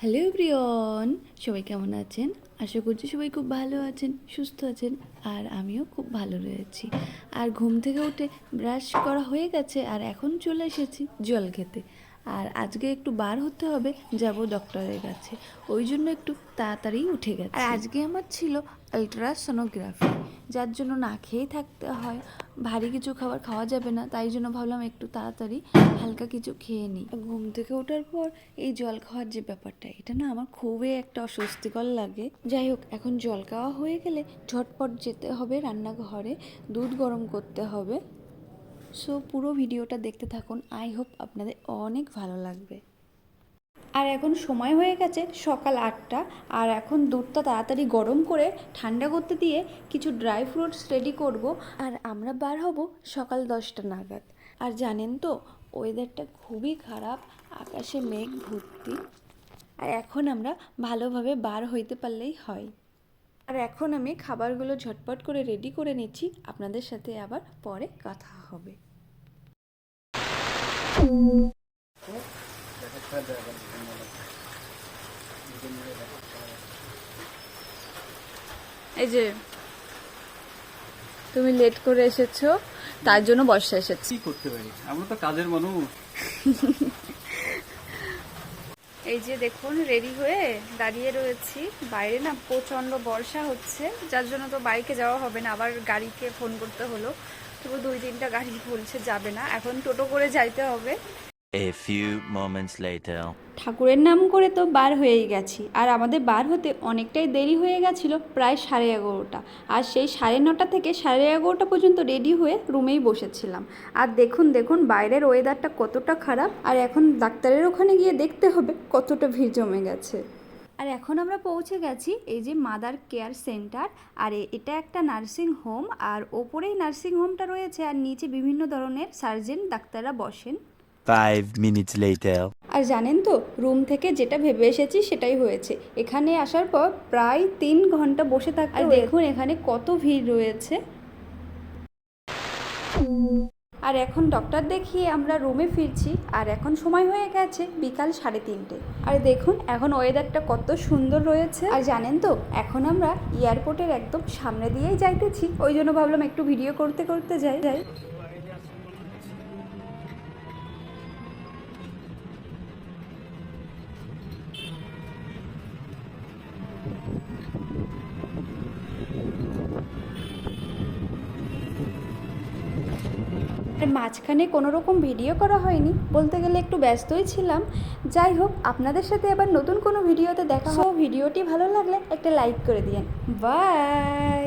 Hello প্রিয়ন সবাই কেমন আছেন? আশা করছি সবাই খুব ভালো আছেন, সুস্থ আছেন, আর আমিও খুব ভালো রয়েছি। আর ঘুম থেকে উঠে ব্রাশ করা হয়ে গেছে, আর এখন চলে এসেছি জল খেতে। আর আজকে একটু বার হতে হবে যাব ডক্টরের কাছে। ওই জন্য একটু তাড়াতাড়ি উঠে গেছে। আর আজকে আমার ছিল আলট্রাসোনোগ্রাফি যার জন্য না খেয়েই থাকতে হয়। ভারী কিছু খাবার খাওয়া যাবে না তাই জন্য ভাবলাম একটু তাড়াতাড়ি হালকা কিছু খেয়ে নিই। ঘুম থেকে ওঠার পর এই জল খাওয়ার যে ব্যাপারটা এটা না আমার খুবই একটা অস্বস্তিকর লাগে। যাই হোক এখন জল খাওয়া হয়ে গেলে ঝটপট যেতে হবে রান্নাঘরে দুধ গরম করতে হবে। সো পুরো ভিডিওটা দেখতে থাকুন। আই হোপ আপনাদের অনেক ভালো লাগবে। আর এখন সময় হয়ে গেছে সকাল আটটা। আর এখন দুধটা তাড়াতাড়ি গরম করে ঠান্ডা করতে দিয়ে কিছু ড্রাই ফ্রুটস রেডি করব। আর আমরা বার হব সকাল দশটা নাগাদ। আর জানেন তো ওয়েদারটা খুবই খারাপ, আকাশে মেঘ ভর্তি। আর এখন আমরা ভালোভাবে বার হইতে পারলেই হয়। আর এখন আমি খাবারগুলো ঝটপট করে রেডি করে নিচ্ছি। আপনাদের সাথে আবার পরে কথা হবে। এই যে তুমি লেট করে এসেছ তার জন্য বর্ষা এসেছে। কি করতে পারি? আমরা তো কাজের মানুষ। এই যে দেখুন রেডি হয়ে দাঁড়িয়ে রয়েছি। বাইরে না প্রচণ্ড বর্ষা হচ্ছে যার জন্য তো বাইকে যাওয়া হবে না আবার গাড়িকে ফোন করতে হলো। তবু দুই তিনটা গাড়ি বলছে যাবে না এখন টোটো করে যাইতে হবে। A few moments later. ঠাকুরের নাম করে তো বার হয়েই গেছি। আর আমাদের বার হতে অনেকটাই দেরি হয়ে গেছিল প্রায় সাড়ে এগারোটা। আর সেই সাড়ে নটা থেকে সাড়ে এগারোটা পর্যন্ত রেডি হয়ে রুমেই বসেছিলাম। আর দেখুন দেখুন, বাইরের ওয়েদারটা কতটা খারাপ। আর এখন ডাক্তারের ওখানে গিয়ে দেখতে হবে কতটা ভিড় জমে গেছে। আর এখন আমরা পৌঁছে গেছি এই যে মাদার কেয়ার সেন্টার। আর এটা একটা নার্সিং হোম। আর ওপরেই নার্সিং হোমটা রয়েছে। আর নিচে বিভিন্ন ধরনের সার্জেন ডাক্তাররা বসেন। Five minutes later. আর জানেন তো রুম থেকে যেটা ভেবে এসেছি সেটাই হয়েছে। এখানে আসার পর প্রায় তিন ঘণ্টা বসে থাক আর দেখুন এখানে কত ভিড় রয়েছে। আর এখন ডক্টর দেখিয়ে আমরা রুমে ফিরছি। আর এখন সময় হয়ে গেছে বিকাল সাড়ে তিনটে। আর দেখুন এখন ওয়েদারটা কত সুন্দর রয়েছে। আর জানেন তো এখন আমরা এয়ারপোর্টের একদম সামনে দিয়েই যাইতেছি। ওই জন্য ভাবলাম একটু ভিডিও করতে করতে যাই যাই। আর মাঝখানে কোনো রকম ভিডিও করা হয়নি। বলতে গেলে একটু ব্যস্তই ছিলাম। যাই হোক, আপনাদের সাথে আবার নতুন কোনো ভিডিওতে দেখা হয় ভিডিওটি ভালো লাগলে একটা লাইক করে দিয়েন। বাই